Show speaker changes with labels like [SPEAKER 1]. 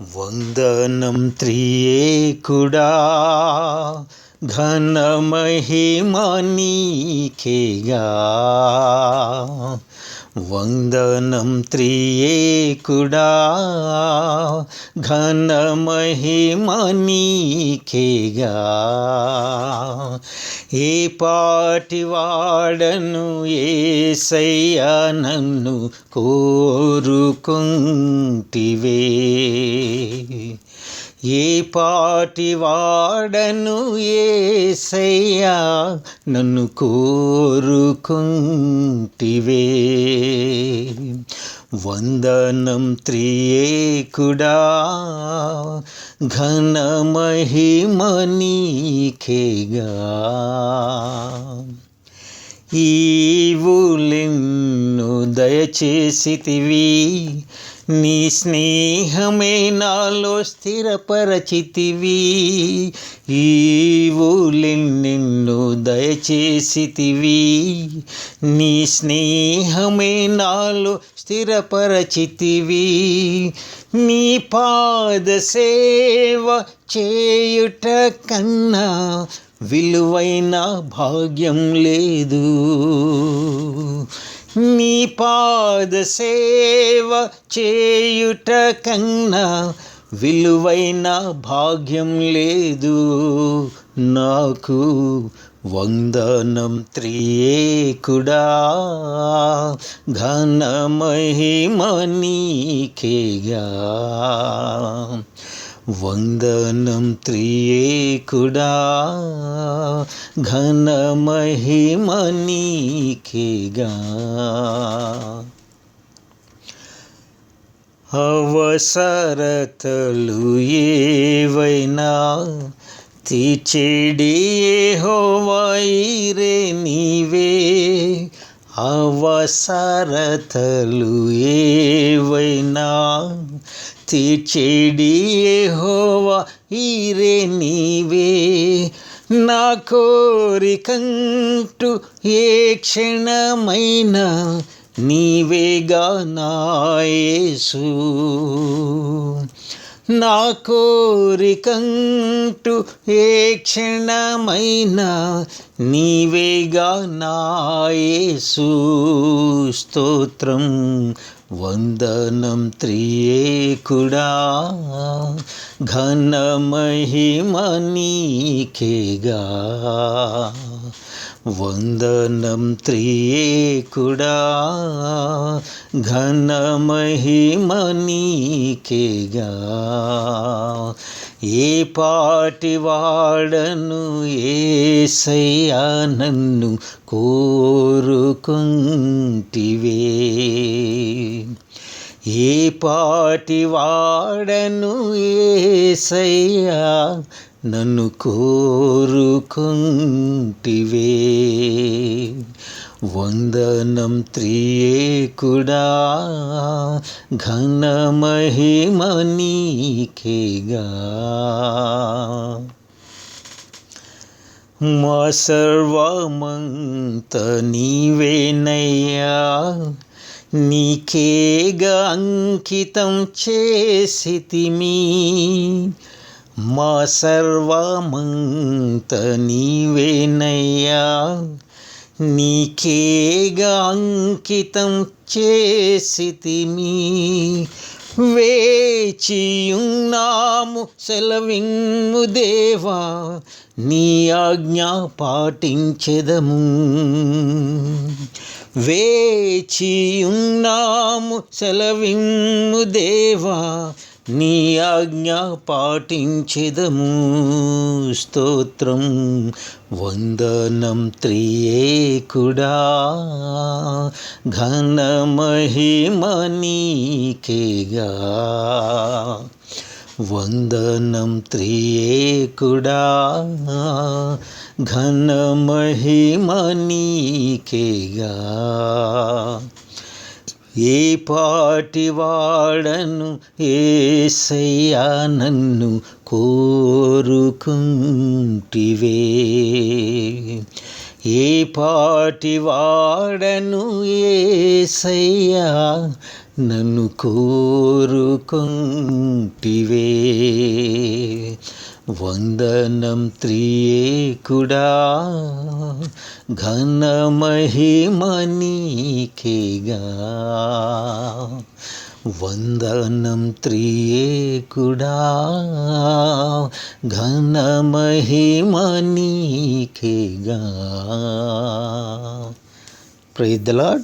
[SPEAKER 1] వందనం త్రియేకుడా ఘనమహిమనీకేగా వందనం త్రియేకుడా ఘనమహిమనీకేగా. ఏ పాటి వాడను ఏసయ్యా నన్ను కోరుకుంటివే. ఏ పాటి వాడను ఏసయ్యా నన్ను కోరుకుంటివే. వందనం త్రియేకుడా ఘనమహిమనీకేగా. ఈవులెన్ను దయచేసితివి నీ స్నేహమే నాలో స్థిరపరచితివి. ఈవులెన్నెన్ను దయచేసితివి. నీ స్నేహమే నాలో స్థిరపరచితివి. నీ పాద సేవ చేయుట కన్నా విలువైన భాగ్యం లేదు. నీ పాద సేవ చేయుట కన్నా విలువైన భాగ్యం లేదు. నాకు వందనం త్రియేకుడా. ఘనమహిమనీకేగా వందనం త్రియేకుడా ఘనమహిమనీకేగా అవసరతలు ఏవైనా తీర్చేడి హోవైరే నీవే. అవసరతలు ఏవైనా తీర్చేడి హోవా ఈరే నీవే. నా కోరికంటూ ఏ క్షణమైనా నీవేగా నాయసు నా కోరికంటూ ఏ క్షణమైనా నీవేగా నాయసు స్తోత్రం వందనం త్రియేకుడా. ఘనమహిమనీకేగా వందనం త్రియేకుడా ఘనమహిమనీకేగా. ఏ పాటి వాడను ఏసయ్యా నన్ను కోరుకుంటివే. ఏ పాటి వాడను ఏసయ్యా నన్ను కోరుకుంటివే. వందనం త్రియేకుడా ఘనమహిమనీకేగా. మా సర్వమంత నీవేనయ్యా నీకేగా అంకితం చేసితిమి. మా సర్వమంత నీవేనయ్యా. నీకేగా అంకితం చేసితిమి. వేచియున్నాము సెలవింగు దేవా. నీ ఆజ్ఞ పాటించెదము. వేచియున్నాము సెలవింగు దేవా. నీ ఆజ్ఞ పాటించెదము. స్తోత్రం వందనం త్రియేకుడా. ఘనమహిమనీకేగా వందనం త్రియేకుడా. ఘనమహిమనీకేగా ఏ పాటి వాడను ఏసయ్యా నన్ను కోరుకుంటివే. ఏ పాటి వాడను ఏసయ్యా నన్ను కోరుకుంటివే. వందనం త్రియేకుడా ఘన మహిమనీకేగా వందనం త్రియేకుడా. ఘనమహిమనీకేగా. Praise the lord